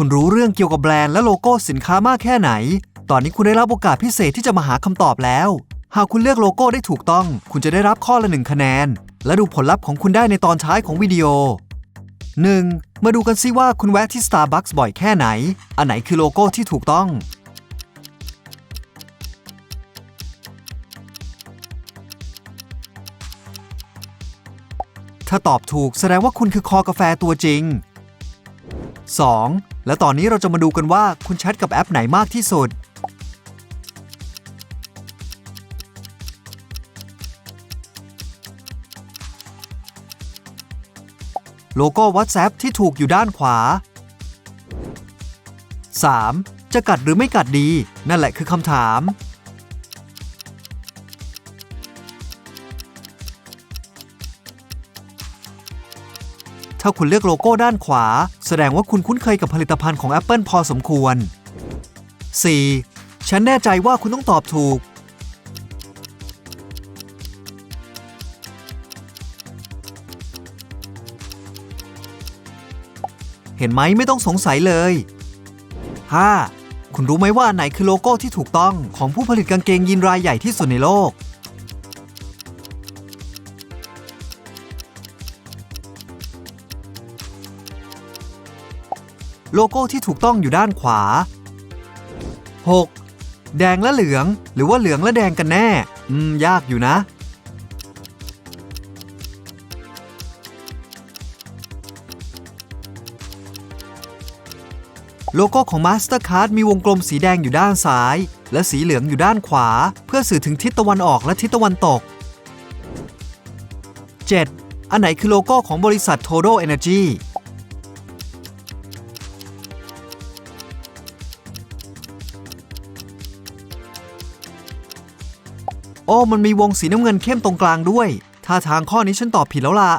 คุณรู้เรื่องเกี่ยวกับแบรนด์และโลโก้สินค้ามากแค่ไหน ตอนนี้คุณได้รับโอกาสพิเศษที่จะมาหาคำตอบแล้ว หากคุณเลือกโลโก้ได้ถูกต้อง คุณจะได้รับข้อละหนึ่งคะแนน และดูผลลัพธ์ของคุณได้ในตอนท้ายของวิดีโอ 1. มาดูกันซิว่าคุณแวะที่ Starbucks บ่อยแค่ไหน อันไหนคือโลโก้ที่ถูกต้อง ถ้าตอบถูกแสดงว่าคุณคือคอกาแฟตัวจริง 2. และตอนนี้เราจะมาดูกันว่าคุณแชทกับแอปไหนมากที่สุด โลโก้ WhatsApp ที่ถูกอยู่ด้านขวา 3. จะกัดหรือไม่กัดดี นั่นแหละคือคำถาม ถ้าคุณเลือกโลโก้ด้านขวา แสดงว่าคุณคุ้นเคยกับผลิตภัณฑ์ของ Apple พอสมควร 4. ฉันแน่ใจว่าคุณต้องตอบถูก เห็นไหมไม่ต้องสงสัยเลย 5. คุณรู้ไหมว่าอันไหนคือโลโก้ที่ถูกต้องของผู้ผลิตกางเกงยีนรายใหญ่ที่สุดในโลก โลโก้ที่ถูกต้องอยู่ด้านขวา 6. แดงและเหลือง หรือว่าเหลืองและแดงกันแน่ อืม ยากอยู่นะ โลโก้ของ Mastercard มีวงกลมสีแดงอยู่ด้านซ้าย และสีเหลืองอยู่ด้านขวา เพื่อสื่อถึงทิศตะวันออกและทิศตะวันตก 7. อันไหนคือโลโก้ของบริษัท Total Energy โอ้มันมีวงสีน้ำเงินเข้มตรงกลางด้วยท่าทางข้อนี้ฉันตอบผิดแล้วล่ะ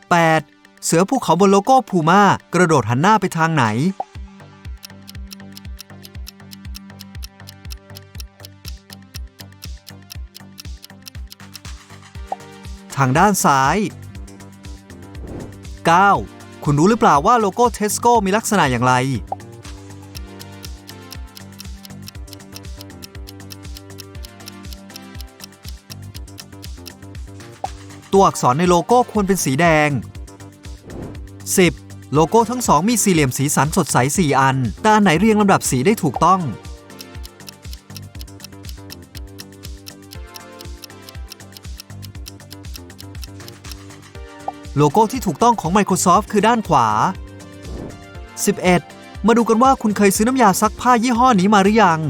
8. เสือภูเขาบนโลโก้พูม่ากระโดดหันหน้าไปทางไหน ทางด้านซ้าย 9. คุณรู้หรือเปล่าว่าโลโก้เทสโก้มีลักษณะอย่างไร ตัวอักษรในโลโก้ควรเป็นสีแดง 10. โลโก้ทั้งสองมีสี่เหลี่ยมสีสันสดใส 4 อัน แต่อันไหนเรียงลำดับสีได้ถูกต้อง โลโก้ที่ถูกต้องของ Microsoft คือด้านขวา 11. มาดูกันว่าคุณเคยซื้อน้ำยาซักผ้ายี่ห้อนี้มาหรือยัง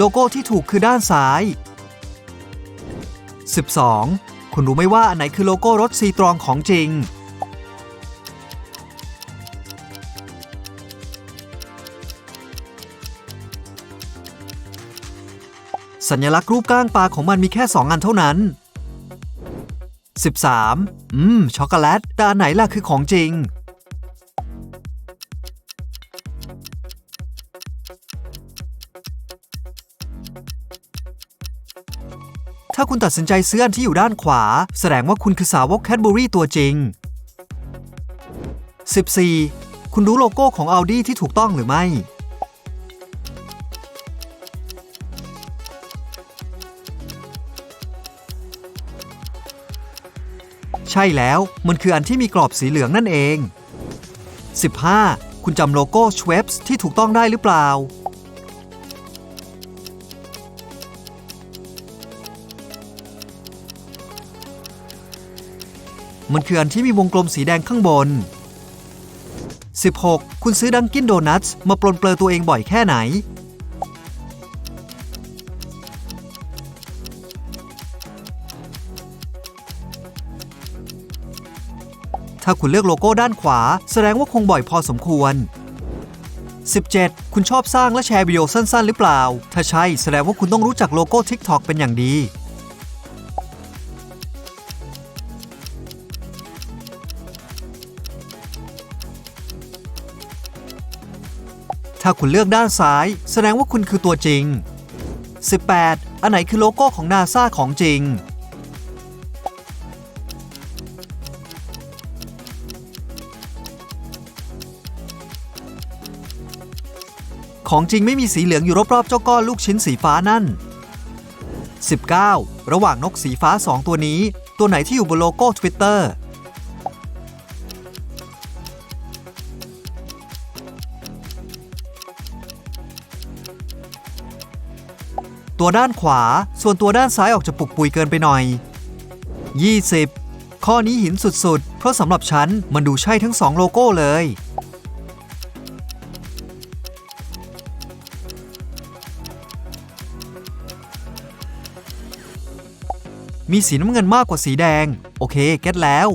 โลโก้ที่ถูกคือด้านซ้าย 12. คุณรู้ไหมว่าอันไหนคือโลโก้รถซีตรองของจริง สัญลักษณ์รูปก้างปลาของมันมีแค่ 2 อันเท่านั้น 13. อืม ช็อกโกแลตแต่อันไหนล่ะคือของจริง ถ้าคุณตัดสินใจซื้ออันที่อยู่ด้านขวา แสดงว่าคุณคือสาวกแคดบูรี่ตัวจริง 14. คุณรู้โลโก้ของ Audi ที่ถูกต้องหรือไม่ ใช่แล้วมันคืออันที่มีกรอบสีเหลืองนั่นเอง 15. คุณจำโลโก้ Schweppes ที่ถูกต้องได้หรือเปล่า มันคืออันที่มีวงกลมสีแดงข้างบน 16. คุณซื้อดังกินโดนัทมาปลนเปลือตัวเองบ่อยแค่ไหน ถ้าคุณเลือกโลโก้ด้านขวา แสดงว่าคงบ่อยพอสมควร 17. คุณชอบสร้างและแชร์วิดีโอสั้น ๆ หรือเปล่า ถ้าใช่แสดงว่าคุณต้องรู้จักโลโก้ TikTok เป็นอย่างดี ถ้าคุณเลือกด้านซ้าย แสดงว่าคุณคือตัวจริง 18. อันไหนคือโลโก้ของนาซาของจริง ของจริงไม่มีสีเหลืองอยู่รอบๆเจ้าก้อนลูกชิ้นสีฟ้านั่น 19. ระหว่างนกสีฟ้า 2 ตัวนี้ ตัวไหนที่อยู่บนโลโก้ Twitter ตัวด้านขวา ส่วนตัวด้านซ้ายออกจะปุกปุยเกินไปหน่อย 20 ข้อนี้หินสุดๆ เพราะสำหรับฉันมันดูใช่ทั้งสองโลโก้เลย มีสีน้ำเงินมากกว่าสีแดง โอเค เก็ตแล้ว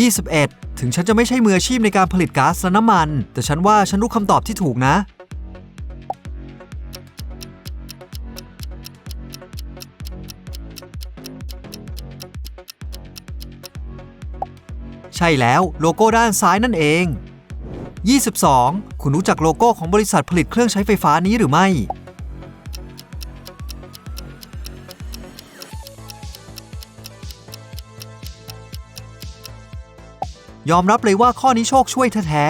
21 ถึงฉันจะไม่ใช่มืออาชีพในการผลิตก๊าซและน้ำมัน แต่ฉันว่าฉันรู้คำตอบที่ถูกนะ ใช่แล้วโลโก้ด้านซ้ายนั่นเอง 22 คุณรู้จักโลโก้ของบริษัทผลิตเครื่องใช้ไฟฟ้านี้หรือไม่ ยอมรับเลยว่าข้อนี้โชคช่วยแท้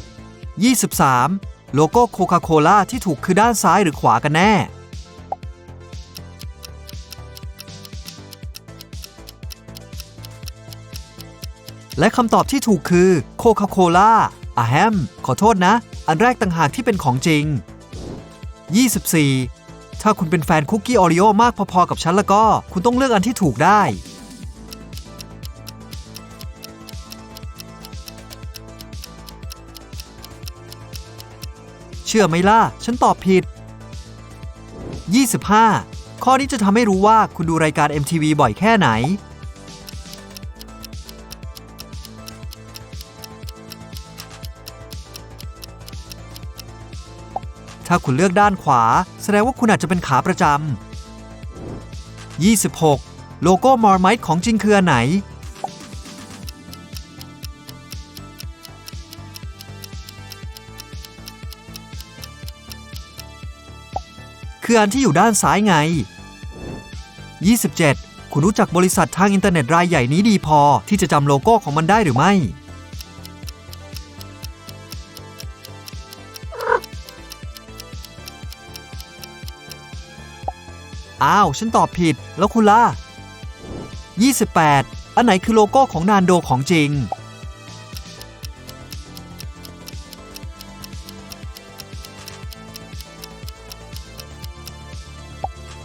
ๆ23 โลโก้โคคาโคล่าที่ถูกคือด้านซ้ายหรือขวากันแน่ และคำตอบที่ถูกคือโคคาโคล่าอะแฮม ขอโทษนะ อันแรกต่างหากที่เป็นของจริง 24 ถ้าคุณเป็นแฟนคุกกี้โอริโอมากพอๆกับฉันแล้วก็ คุณต้องเลือกอันที่ถูกได้ เชื่อไหมล่ะ ฉันตอบผิด 25 ข้อนี้จะทำให้รู้ว่าคุณดูรายการ MTV บ่อยแค่ไหน ถ้าคุณเลือกด้านขวา แสดงว่าคุณอาจจะเป็นขาประจำ 26 โลโก้มอร์ไมท์ของจริงคืออันไหน คืออันที่อยู่ด้านซ้ายไง 27 คุณรู้จักบริษัททางอินเทอร์เน็ตรายใหญ่นี้ดีพอที่จะจำโลโก้ของมันได้หรือไม่ อ้าว ฉันตอบผิด แล้วคุณล่ะ 28 อันไหนคือโลโก้ของนานโดของจริง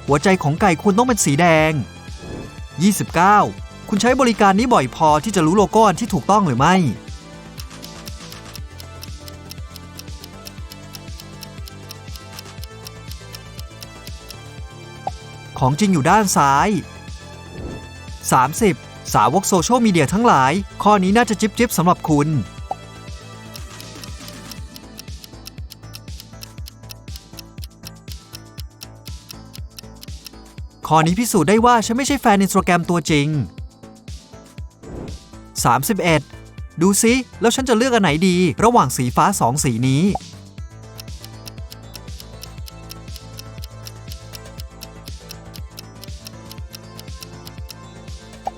หัวใจของไก่คุณต้องเป็นสีแดง 29 คุณใช้บริการนี้บ่อยพอที่จะรู้โลโก้ที่ถูกต้องหรือไม่ ของจริงอยู่ด้านซ้าย 30 สาวกโซเชียลมีเดียทั้งหลาย ข้อนี้น่าจะจิบจิบสำหรับคุณ ข้อนี้พิสูจน์ได้ว่าฉันไม่ใช่แฟนอินสตาแกรมตัวจริง 31 ดูซิ แล้วฉันจะเลือกอันไหนดี ระหว่างสีฟ้าสองสีนี้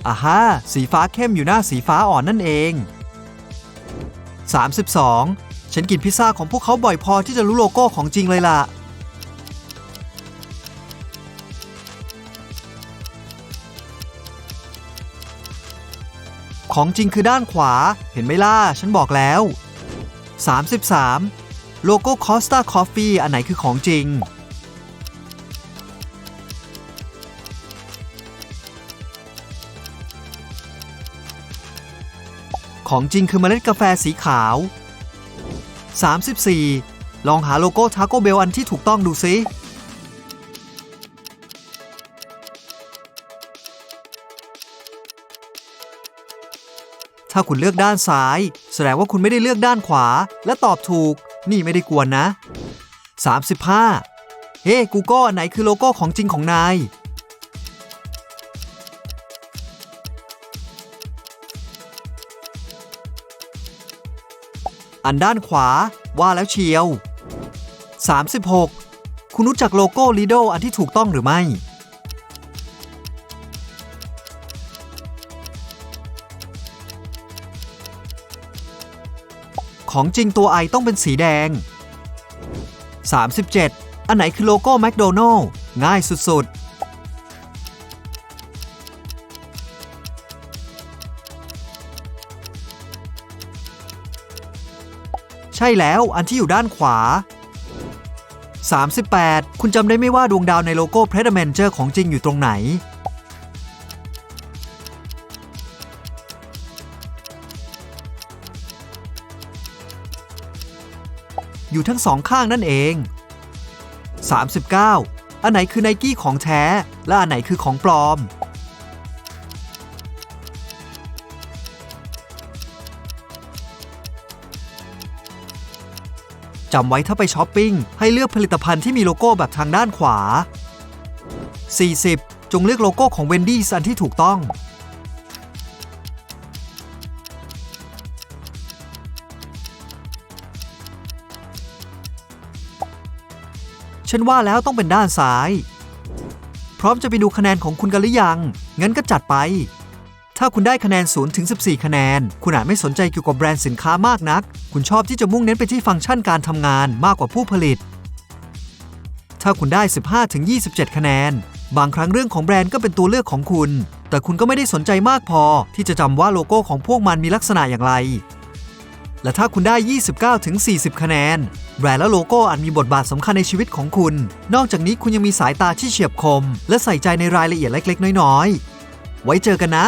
อ่าฮะสีฟ้าเข้มอยู่หน้าสีฟ้าอ่อนนั่นเอง 32 ฉันกินพิซซ่าของพวกเขาบ่อยพอที่จะรู้โลโก้ของจริงเลยล่ะ ของจริงคือด้านขวา เห็นไหมล่ะ ฉันบอกแล้ว 33 โลโก้คอสตาคอฟฟี่อันไหนคือของจริง ของจริงคือเมล็ดกาแฟสีขาว 34 ลองหาโลโก้ทาโกเบลอันที่ถูกต้องดูซิ ถ้าคุณเลือกด้านซ้าย แสดงว่าคุณไม่ได้เลือกด้านขวา และตอบถูก นี่ไม่ได้กวนนะ 35 เฮ้กูก็อันไหนคือโลโก้ของจริงของนาย อันด้านขวาว่าแล้วเชียว 36 คุณรู้จักโลโก้ Lido อันที่ถูกต้องหรือไม่ ของจริงตัวไอต้องเป็นสีแดง 37 อันไหนคือโลโก้แมคโดนัลล์ง่ายสุดๆ ใช่แล้วอันที่อยู่ด้านขวา 38 คุณจำได้ไหมว่าดวงดาวในโลโก้ p r e d a m a n g e r ของจริงอยู่ตรงไหน อยู่ทั้งสองข้างนั่นเอง 39 อันไหนคือไนกี้ของแท้ และอันไหนคือของปลอม จำไว้ถ้าไปช้อปปิ้ง ให้เลือกผลิตภัณฑ์ที่มีโลโก้แบบทางด้านขวา 40 จงเลือกโลโก้ของ Wendy's อันที่ถูกต้อง ฉันว่าแล้วต้องเป็นด้านซ้าย พร้อมจะไปดูคะแนนของคุณกันหรือยัง งั้นก็จัดไป ถ้าคุณได้คะแนน0ถึง14 คะแนน คุณอาจไม่สนใจเกี่ยวกับแบรนด์สินค้ามากนัก คุณชอบที่จะมุ่งเน้นไปที่ฟังก์ชันการทำงานมากกว่าผู้ผลิต ถ้าคุณได้ 15ถึง27 คะแนน บางครั้งเรื่องของแบรนด์ก็เป็นตัวเลือกของคุณ แต่คุณก็ไม่ได้สนใจมากพอ ที่จะจำว่าโลโก้ของพวกมันมีลักษณะอย่างไร และถ้าคุณได้ 29ถึง40 คะแนน แบรนด์และโลโก้อาจมีบทบาทสำคัญในชีวิตของคุณ นอกจากนี้คุณยังมีสายตาที่เฉียบคม และใส่ใจในรายละเอียดเล็ก ๆ น้อยๆ ไว้เจอกันนะ